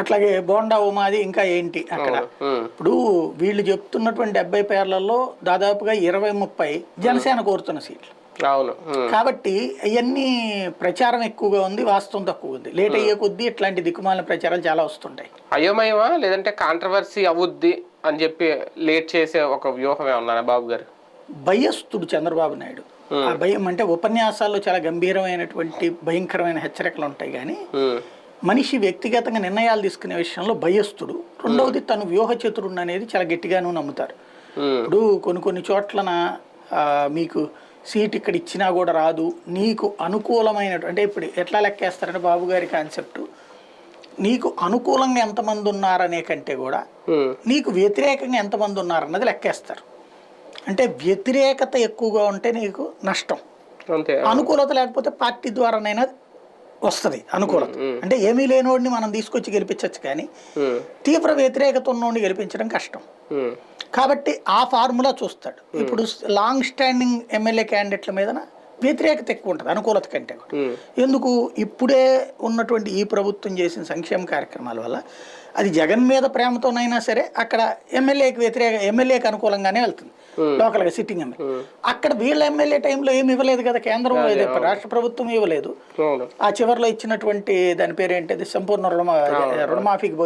అట్లాగే బోండా ఉమాది ఇంకా ఏంటి అక్కడ? ఇప్పుడు వీళ్ళు చెప్తున్నటువంటి డెబ్బై పేర్లలో దాదాపుగా ఇరవై ముప్పై జనసేన కోరుతున్న సీట్లు. అవును. కాబట్టి అవన్నీ ప్రచారం ఎక్కువగా ఉంది వాస్తవం తక్కువ ఉంది. లేట్ అయ్యే కొద్దీ ఇట్లాంటి దిక్కుమాలిన ప్రచారాలు చాలా వస్తుంటాయి. అయోమయమా? లేదంటే కాంట్రవర్సీ అవుద్ది అని చెప్పి లేట్ చేసే ఒక వ్యూహం ఏమన్నా బాబు గారు? భయస్థుడు చంద్రబాబు నాయుడు. ఆ భయం అంటే ఉపన్యాసాల్లో చాలా గంభీరమైనటువంటి భయంకరమైన హెచ్చరికలు ఉంటాయి కానీ మనిషి వ్యక్తిగతంగా నిర్ణయాలు తీసుకునే విషయంలో భయస్థుడు. రెండవది తను వ్యూహ చతురుడు అనేది చాలా గట్టిగాను నమ్ముతారు. ఇప్పుడు కొన్ని కొన్ని చోట్లన మీకు సీట్ ఇక్కడ ఇచ్చినా కూడా రాదు. నీకు అనుకూలమైన అంటే ఇప్పుడు ఎట్లా లెక్కేస్తారంటే బాబు గారి కాన్సెప్ట్. నీకు అనుకూలంగా ఎంతమంది ఉన్నారనే కంటే కూడా నీకు వ్యతిరేకంగా ఎంతమంది ఉన్నారన్నది లెక్కేస్తారు. అంటే వ్యతిరేకత ఎక్కువగా ఉంటే నీకు నష్టం. అనుకూలత లేకపోతే పార్టీ ద్వారానైనా వస్తుంది అనుకూలత. అంటే ఏమీ లేనివాడిని మనం తీసుకొచ్చి గెలిపించవచ్చు కానీ తీవ్ర వ్యతిరేకత ఉన్నోడిని గెలిపించడం కష్టం. కాబట్టి ఆ ఫార్ములా చూస్తాడు. ఇప్పుడు లాంగ్ స్టాండింగ్ ఎమ్మెల్యే క్యాండిడేట్ల మీద వ్యతిరేకత ఎక్కువ ఉంటుంది అనుకూలత కంటే ఎందుకు? ఇప్పుడే ఉన్నటువంటి ఈ ప్రభుత్వం చేసిన సంక్షేమ కార్యక్రమాల వల్ల అది జగన్ మీద ప్రేమతోనైనా సరే అక్కడ ఎమ్మెల్యేకి వ్యతిరేక ఎమ్మెల్యేకి అనుకూలంగానే వెళ్తుంది. లోకల్గా సిట్టింగ్ ఎమ్మెల్యే. అక్కడ వీళ్ళ ఎమ్మెల్యే టైంలో ఏమి ఇవ్వలేదు కదా కేంద్రం రాష్ట్ర ప్రభుత్వం ఇవ్వలేదు. ఆ చివరిలో ఇచ్చినటువంటి దాని పేరు ఏంటిది సంపూర్ణ రుణమా రుణమాఫీకి